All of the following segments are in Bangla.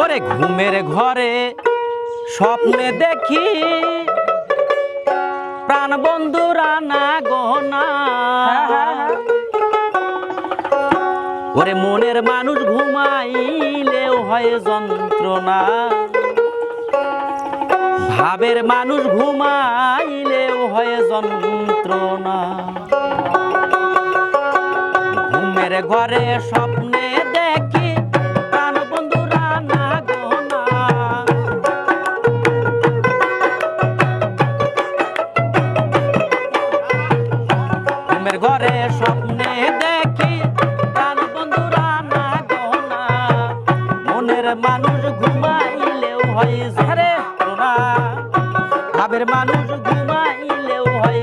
ওরে ঘুমের ঘরে স্বপ্নে দেখি প্রাণ বন্ধুরা না গহনা ওরে মনের মানুষ ঘুমাইলেও হয় যন্ত্রণা। ভাবের মানুষ ঘুমাইলেও হয় যন্ত্রণা। ঘুমের ঘরে স্বপ্নে ঘুমের ঘরে স্বপ্নে দেখি প্রাণ বন্ধুরা না গহনা মনের মানুষ ঘুমাইলেও হয় ঝরে মানুষ ঘুমাইলেও হয়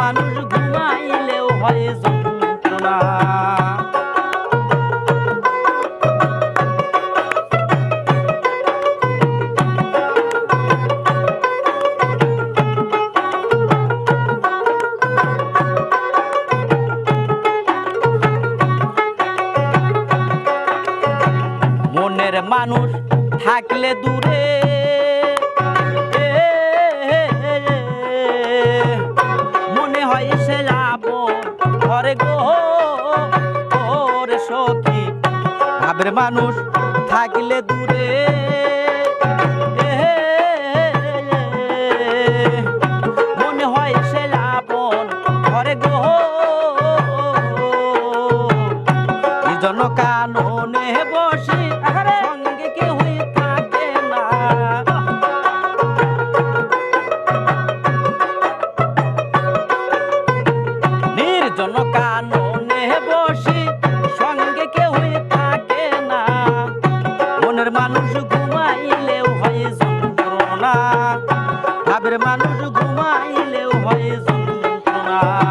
মানুষ ঘুমাইলেও হয় যন্ত্রণা মনের মানুষ থাকলে দূরে সে যাব ঘরে গো ওরে সখী। ভাবের মানুষ থাকলে দূরে। মনে হয় সে আপন ঘরে গো। জন কাননে বসে সঙ্গে কেউ থাকে নির্জন কাননে বসি, সঙ্গে কেউ থাকে না। মনের মানুষ ঘুমাইলেও হয় যন্ত্রণা। ভাবের মানুষ ঘুমাইলেও হয় যন্ত্রণা।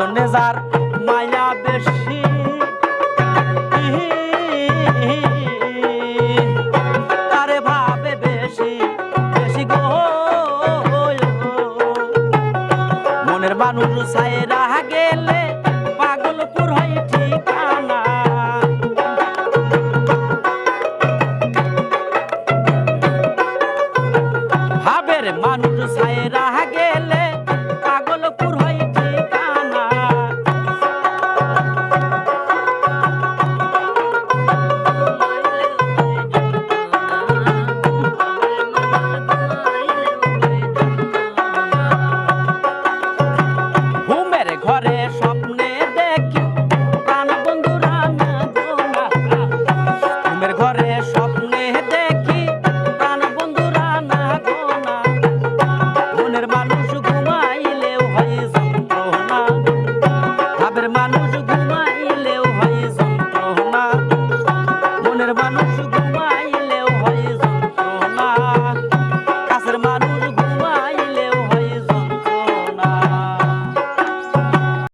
জন্য যার মায়া বেশি। তারে ভাবে বেশি বেশি মনের মানুষ সাইরা গেলে পাগলপুর হয় ঠিকানা। মানুষ ঘুমা